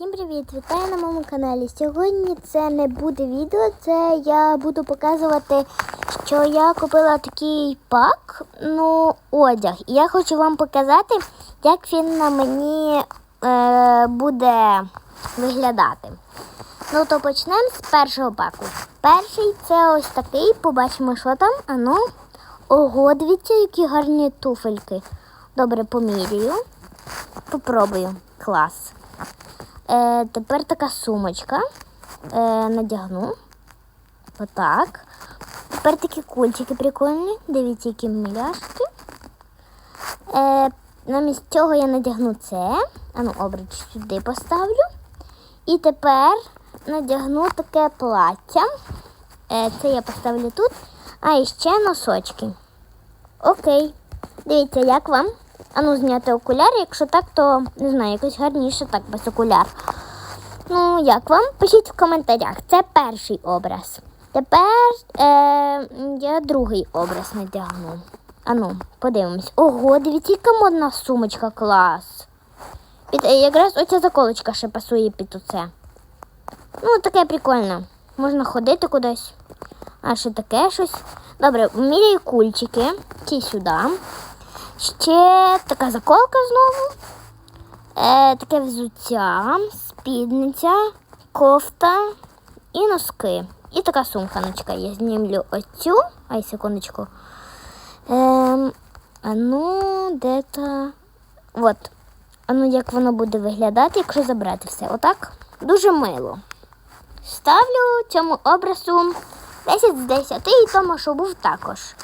Всім привіт! Вітаю на моєму каналі. Сьогодні це не буде відео, це я буду показувати, що я купила такий пак, ну, одяг. І я хочу вам показати, як він на мені е, буде виглядати. Ну, то почнемо з першого паку. Перший це ось такий, побачимо, що там. Ану. Ого, дивіться, які гарні туфельки. Добре, помірюю. Попробую. Клас. Е, тепер така сумочка. Е, надягну. Отак. Тепер такі кульчики прикольні. Дивіться, які миляшки. Е, намість цього я надягну це. Ану, обруч сюди поставлю. І тепер надягну таке плаття. Е, це я поставлю тут. А ще носочки. Окей. Дивіться, як вам? Ану, зняти окуляр. Якщо так, то не знаю, якось гарніше так без окуляр. Ну, як вам? Пишіть в коментарях. Це перший образ. Тепер е, я другий образ надягну. Ану, подивимось. Ого, дивіться, яка модна сумочка, клас. Під, е, якраз оця заколочка ще пасує під оце. Ну, таке прикольне. Можна ходити кудись. А ще таке щось. Добре, міряю кульчики. Ті сюди. Ще така заколка знову. Е, таке взуття, спідниця, кофта і носки. І така сумка. Я знімлю оцю. Ай, секундочку. Ем, а ну, де то. От. А ну, як воно буде виглядати, якщо забрати все. Отак. Дуже мило. Ставлю цьому образу 10 з 10 і тому, що був також.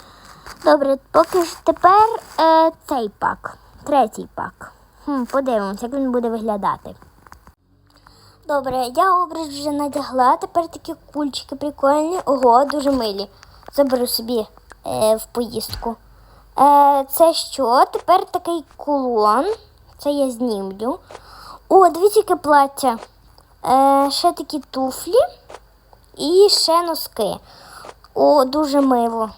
Добре, поки ж тепер е, цей пак, третій пак. Хм, подивимось, як він буде виглядати. Добре, я образ вже надягла, тепер такі кульчики прикольні. Ого, дуже милі. Заберу собі е, в поїздку. Е, це що? Тепер такий кулон. Це я знімлю. О, дивіться, яке плаття. Е, ще такі туфлі і ще носки. О, дуже мило.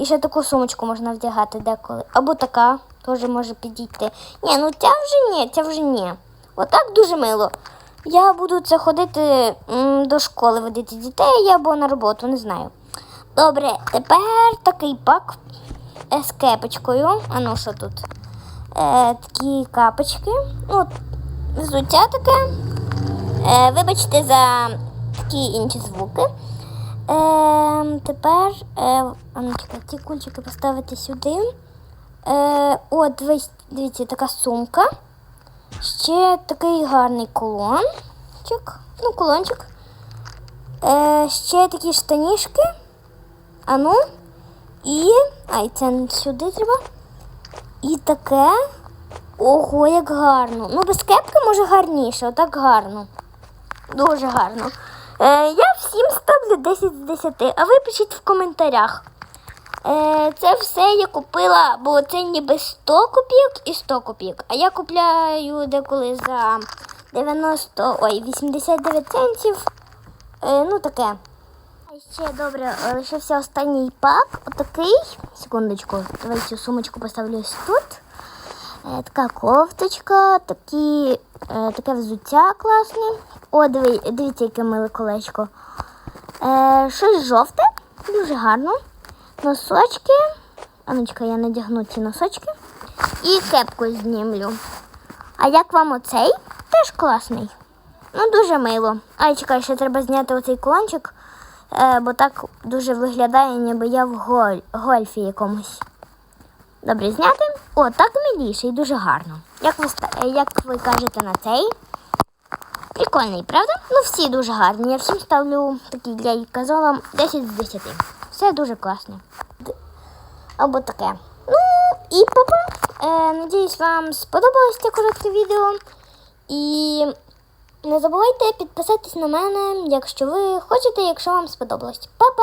І ще таку сумочку можна вдягати деколи. Або така теж може підійти. Ні, ну ця вже ні, ця вже ні. Отак дуже мило. Я буду це ходити м, до школи водити дітей або на роботу, не знаю. Добре, тепер такий пак з кепочкою. А ну що тут? Е, такі капочки. Ну, взуття таке. Е, вибачте за такі інші звуки. Е, тепер е, ну, ці кульчики поставити сюди. Е, от, дивіться, така сумка. Ще такий гарний колончик. Ну, колончик. Е, ще такі штанішки. А ну. І. Ай, це сюди треба. І таке. Ого, як гарно. Ну, без кепки може гарніше, отак гарно. Дуже гарно. Е, я всім ставлю 10 з 10, а ви пишіть в коментарях. Е, це все я купила, бо це ніби 100 копійок і 100 копійок. А я купляю деколи за 90, ой, 89 центів. Е, ну таке. А ще добре, лишився останній пак. Отакий. Секундочку, давай цю сумочку поставлю ось тут. Е, така кофточка, такі, е, таке взуття класне. О, диви, дивіться, яке миле колечко. Е, щось жовте, дуже гарно. Носочки. Аночка, я надягну ці носочки. І кепку знімлю. А як вам оцей? Теж класний. Ну, дуже мило. Ай, чекай, ще треба зняти оцей кулончик, е, бо так дуже виглядає, ніби я в голь, гольфі якомусь. Добре, зняти. О, так миліше і дуже гарно. Як ви, як ви кажете на цей? Прикольний, правда? Ну, всі дуже гарні. Я всім ставлю такий для казала 10 з 10. Все дуже класно. Або таке. Ну, і папа. Е, надіюсь, вам сподобалось це коротке відео. І не забувайте підписатись на мене, якщо ви хочете, якщо вам сподобалось. Па-па!